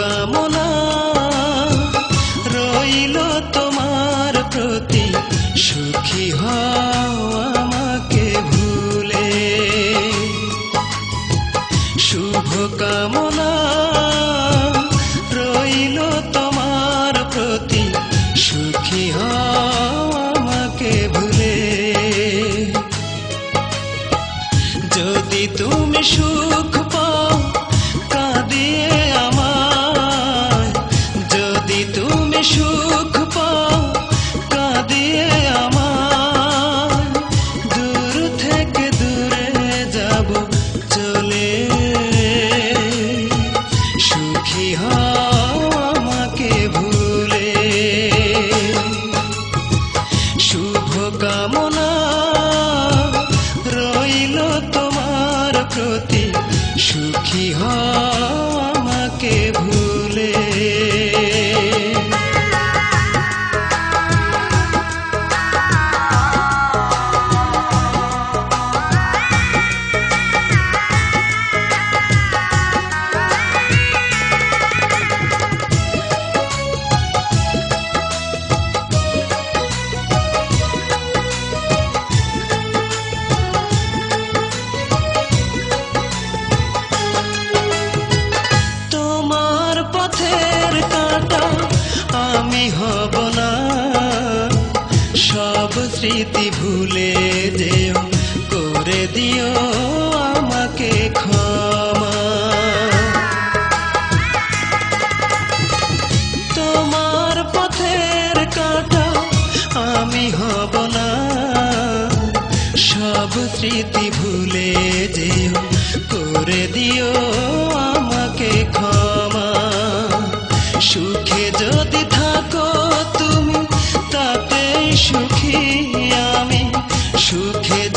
কামনা রইল তোমার প্রতি, সুখী হও আমাকে ভুলে। শুভ কামনা রইল তোমার প্রতি, সুখী হও আমাকে ভুলে। যদি তুমি সুখ প্রতি সুখী হও আমি হব না। সব স্মৃতি ভুলে যেও, করে দিও আমাকে ক্ষমা। তোমার পথের কাটা আমি হব না। সব স্মৃতি ভুলে যেও, করে দিও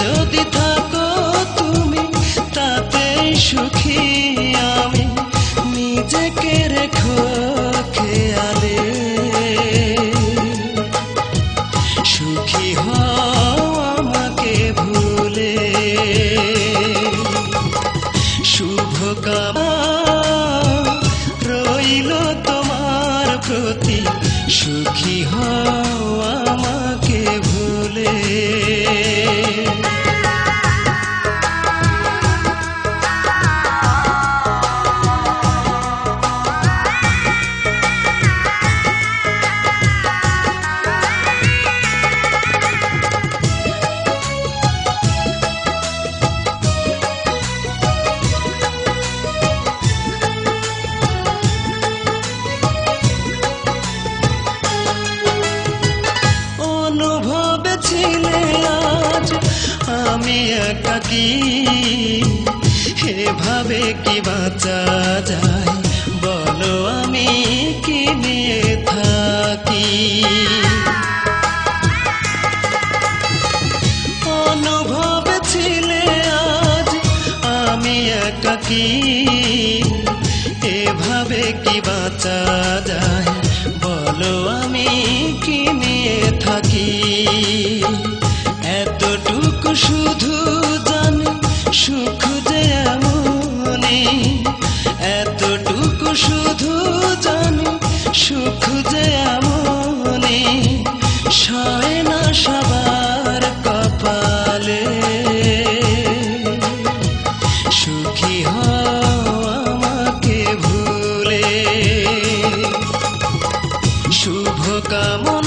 যদি থাকো তুমি তাতেই সুখী আমি। নিজেকে রেখো খেয়ালে। সুখী হও আমাকে ভুলে। শুভ কামনা রইল তোমার প্রতি। সুখী হও আমাকে ভুলে আমি একাকি এভাবে কি বাঁচা যায়? বলো আমি কি নিয়ে থাকি? অনুভবে ছিলে আজ, আমি একাকি এভাবে কি বাঁচা যায়? বলো আমি কি নিয়ে থাকি? এতটুকু শুধু সবার কপালে। সুখী হও আমাকে ভুলে। শুভ কামনা